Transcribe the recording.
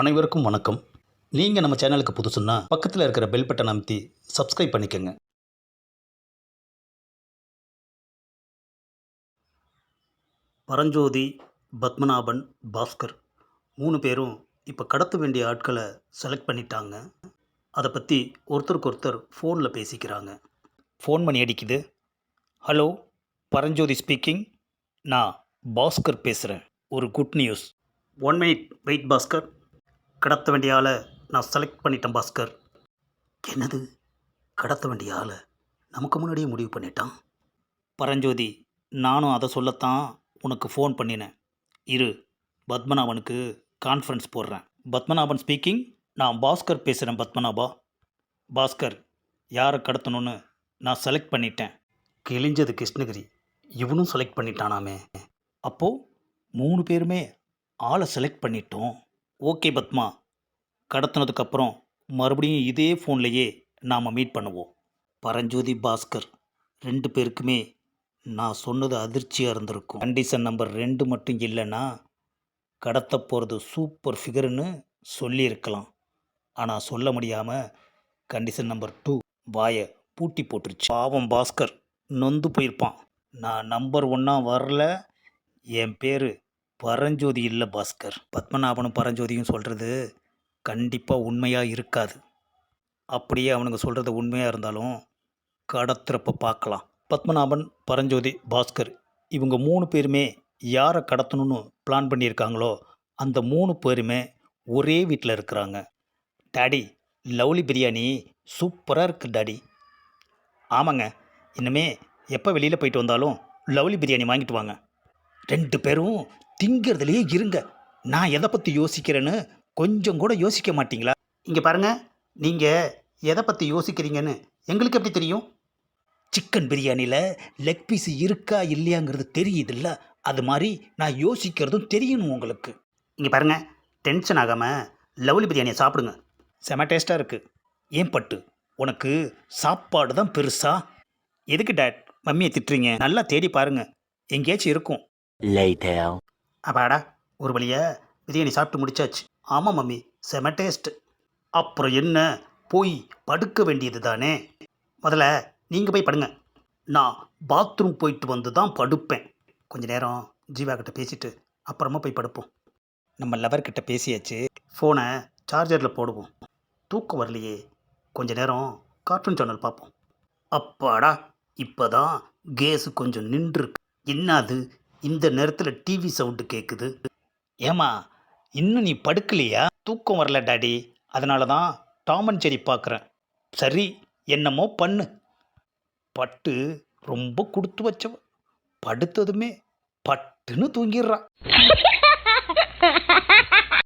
அனைவருக்கும் வணக்கம். நீங்கள் நம்ம சேனலுக்கு புதுசுன்னா பக்கத்தில் இருக்கிற பெல் பட்டன் அமைத்தி சப்ஸ்கிரைப் பண்ணிக்கோங்க. பரஞ்சோதி பத்மநாபன் பாஸ்கர் மூணு பேரும் இப்போ கடத்த வேண்டிய ஆட்களை செலக்ட் பண்ணிட்டாங்க. அதை பற்றி ஒருத்தருக்கு ஒருத்தர் ஃபோனில் பேசிக்கிறாங்க. ஃபோன் பண்ணி அடிக்குது. ஹலோ பரஞ்சோதி ஸ்பீக்கிங் நான் பாஸ்கர் பேசுகிறேன் ஒரு good news one minute wait Bhaskar. கடத்த வேண்டிய ஆளை நான் செலக்ட் பண்ணிட்டேன் பாஸ்கர். என்னது? கடத்த வேண்டிய ஆளை நமக்கு முன்னாடியே முடிவு பண்ணிட்டான். பரஞ்சோதி நானும் அதை சொல்லத்தான் உனக்கு ஃபோன் பண்ணினேன். இரு பத்மநாபனுக்கு கான்ஃபரன்ஸ் போடுறேன். பத்மநாபன் ஸ்பீக்கிங் நான் பாஸ்கர் பேசுகிறேன் பத்மநாபா. பாஸ்கர் யாரை கடத்தணும்னு நான் செலக்ட் பண்ணிட்டேன். கிழிஞ்சது கிருஷ்ணகிரி. இவனும் செலக்ட் பண்ணிட்டானாமே. அப்போது மூணு பேருமே ஆளை செலக்ட் பண்ணிட்டோம். ஓகே பத்மா. கடத்தினதுக்கப்புறம் மறுபடியும் இதே ஃபோன்லேயே நாம் மீட் பண்ணுவோம். பரஞ்சோதி பாஸ்கர் ரெண்டு பேருக்குமே நான் சொன்னது அதிர்ச்சியாக இருந்திருக்கும். கண்டிஷன் நம்பர் ரெண்டு மட்டும் இல்லைன்னா கடத்த போகிறது சூப்பர் ஃபிகர்னு சொல்லியிருக்கலாம். ஆனால் சொல்ல முடியாமல் கண்டிஷன் நம்பர் டூ வாயை பூட்டி போட்டுருச்சு. பாவம் பாஸ்கர் நொந்து போயிருப்பான். நான் நம்பர் ஒன்னாக வரல என் பேர் பரஞ்சோதி இல்லை பாஸ்கர். பத்மநாபனும் பரஞ்சோதியும் சொல்கிறது கண்டிப்பாக உண்மையாக இருக்காது. அப்படியே அவனுங்க சொல்கிறது உண்மையாக இருந்தாலும் கடத்துறப்ப பார்க்கலாம் பத்மநாபன் பரஞ்சோதி பாஸ்கர் இவங்க மூணு பேருமே யாரை கடத்தணும்னு பிளான் பண்ணியிருக்காங்களோ அந்த மூணு பேருமே ஒரே வீட்டில் இருக்கிறாங்க. டாடி லவ்லி பிரியாணி சூப்பராக இருக்குது டாடி. ஆமாங்க இனிமே எப்போ வெளியில் போயிட்டு வந்தாலும் லவ்லி பிரியாணி வாங்கிட்டு வாங்க. ரெண்டு பேரும் திங்கிறதுலையே இருங்க. நான் எதை பற்றி யோசிக்கிறேன்னு கொஞ்சம் கூட யோசிக்க மாட்டீங்களா? இங்கே பாருங்கள் நீங்கள் எதை பற்றி யோசிக்கிறீங்கன்னு எங்களுக்கு எப்படி தெரியும்? சிக்கன் பிரியாணியில் லெக் பீஸ் இருக்கா இல்லையாங்கிறது தெரியுதுல்ல. அது மாதிரி நான் யோசிக்கிறதும் தெரியணும் உங்களுக்கு. இங்கே பாருங்கள் டென்ஷன் ஆகாமல் லவ்லி பிரியாணியை சாப்பிடுங்க. செம டேஸ்ட்டாக இருக்குது ஏன் பட்டு? உனக்கு சாப்பாடு தான் பெருசா? எதுக்கு டேட்? மம்மியை திட்டுறீங்க. நல்லா தேடி பாருங்கள் எங்கேயாச்சும் இருக்கும். Later. அப்பாடா ஒரு வழியா பிரியாணி சாப்பிட்டு முடிச்சாச்சு. ஆமாம் மம்மி செம டேஸ்ட் அப்புறம் என்ன? போய் படுக்க வேண்டியது தானே? முதல்ல நீங்கள் போய் படுங்க. நான் பாத்ரூம் போயிட்டு வந்து தான் படுப்பேன். கொஞ்ச நேரம் ஜீவா கிட்ட பேசிட்டு அப்புறமா போய் படுப்போம். நம்ம லவர்கிட்ட பேசியாச்சு. ஃபோனை சார்ஜரில் போடுவோம். தூக்கம் வரலையே. கொஞ்ச நேரம் கார்ட்டூன் சேனல் பார்ப்போம். அப்பாடா இப்போ தான் கேஸு கொஞ்சம் நின்றுருக்கு. என்னது? இந்த நேரத்தில் டிவி சவுண்டு கேட்குது ஏமா இன்னும் நீ படுக்கலையா? தூக்கம் வரல டாடி. அதனால தான் டாம் அண்ட் பார்க்குறேன் சரி என்னமோ பண்ணு. பட்டு ரொம்ப கொடுத்து வச்சவ. படுத்ததுமே பட்டுன்னு தூங்கிடுறா.